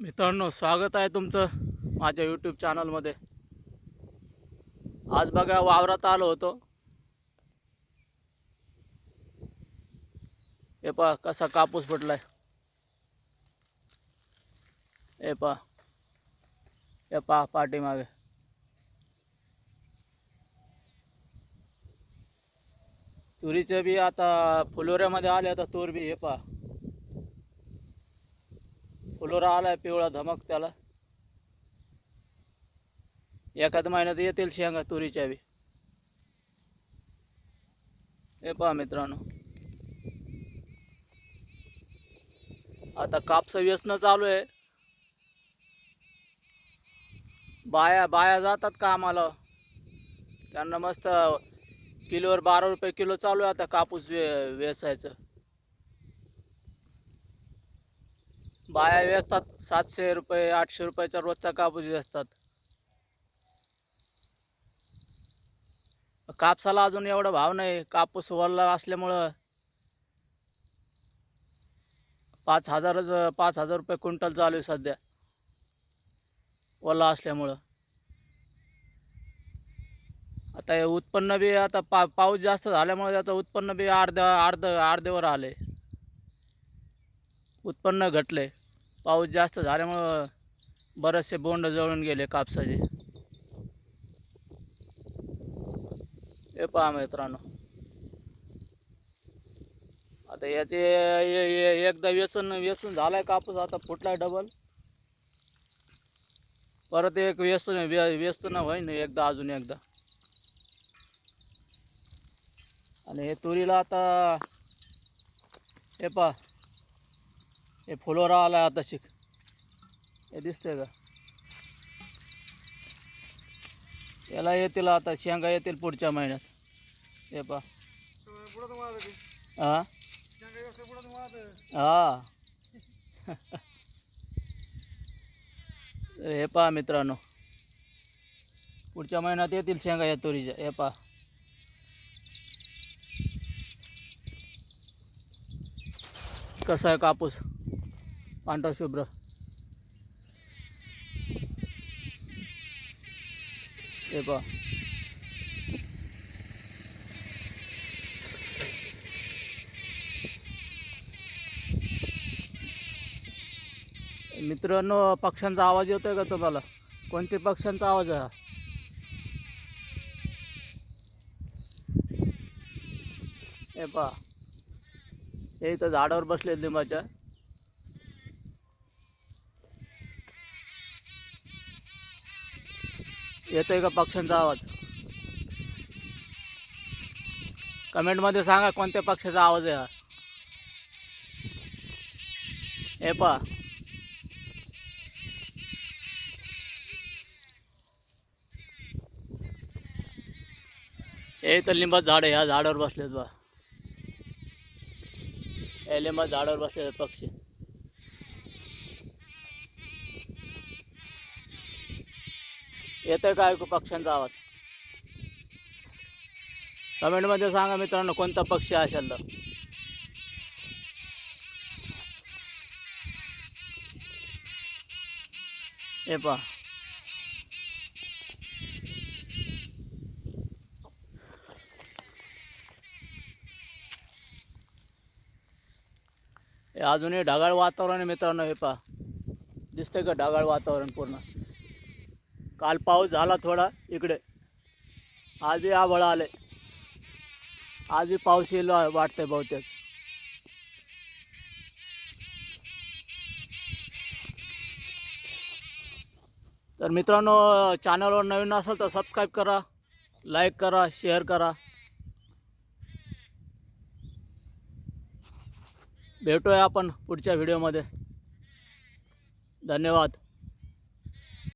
मित्रांनो स्वागत आहे तुमचं माझ्या यूट्यूब चॅनलमध्ये आज बघा वावरात आलो होतो. हे पहा कसा कापूस फुटलाय. हे पहा. हे पहा पाठीमागे. तुरीचे बी आता फुलोऱ्यामध्ये आले आता तूर बी हे पहा. फुलोरा आलाय पिवळा धमक त्याला. एखाद महिन्यात येतील शेंगा तुरीच्या बी. हे पहा मित्रांनो. आता कापस व्यसन चालू आहे. बाया बाया जातात कामाला. त्यांना मस्त किलोवर बारा रुपये किलो चालू आहे आता कापूस वे वेचायचं बाया वेचतात सातशे रुपये आठशे रुपयाच्या रोजचा कापूस वेचतात कापसाला अजून एवढा भाव नाही कापूस वरला असल्यामुळं पाच हजारच पाच हजार रुपये क्विंटल चालू आहे सध्या. ओला असल्यामुळं. आता हे उत्पन्न बी आता पा पाऊस जास्त झाल्यामुळे त्याचं उत्पन्न बी अर्ध्या अर्ध अर्ध्यावर आले उत्पन्न घटले पाऊस जास्त झाल्यामुळं बरेचसे बोंड जळून गेले कापसाचे. हे पहा मित्रांनो. आता याचे एकदा व्यसन व्यसन झालाय कापूस आता फुटलाय डबल परत एक व्यसन व्य व्यसन होईन एकदा अजून एकदा. आणि हे तुरीला आता हे पहा. हे फुलोरा आलाय आता शिक. हे दिसतंय का? याला येतील आता शेंगा येतील पुढच्या महिन्यात. हे पहा. हा? हा. हे पहा मित्रांनो. पुढच्या महिन्यात येतील शेंगा या तुरीच्या. हे पहा. कसा आहे कापूस? पांढरा शुभ्र. हे पहा. मित्रांनो पक्ष्यांचा आवाज येतोय का तुम्हाला? कोणत्या पक्ष्यांचा आवाज आहे हा? हे पहा. हे इथं झाडावर बसले लिंबाच्या. येतोय का पक्ष्यांचा आवाज? कमेंटमध्ये सांगा कोणत्या पक्षाचा आवाज आहे हा. हे पहा. हे तर लिंबाचं झाड आहे ह्या झाडावर बसलेत बा हे लिंबा झाडावर बसलेत पक्षी. येतं काय ऐकू पक्ष्यांचा आवाज? कमेंटमध्ये सांगा मित्रांनो कोणता पक्षी असेल तर? हे पहा. हे अजूनही ढगाळ वातावरण आहे मित्रांनो हे पहा. दिसतंय का ढगाळ वातावरण पूर्ण? काल पाऊस झाला थोडा इकडे. आजही आभळ आले आजही पाऊस येईल वाटतंय बहुतेक. तर मित्रांनो चॅनलवर नवीन असेल तर सबस्क्राईब करा लाईक करा शेअर करा. भेटूया आपण पुढच्या व्हिडिओमध्ये धन्यवाद.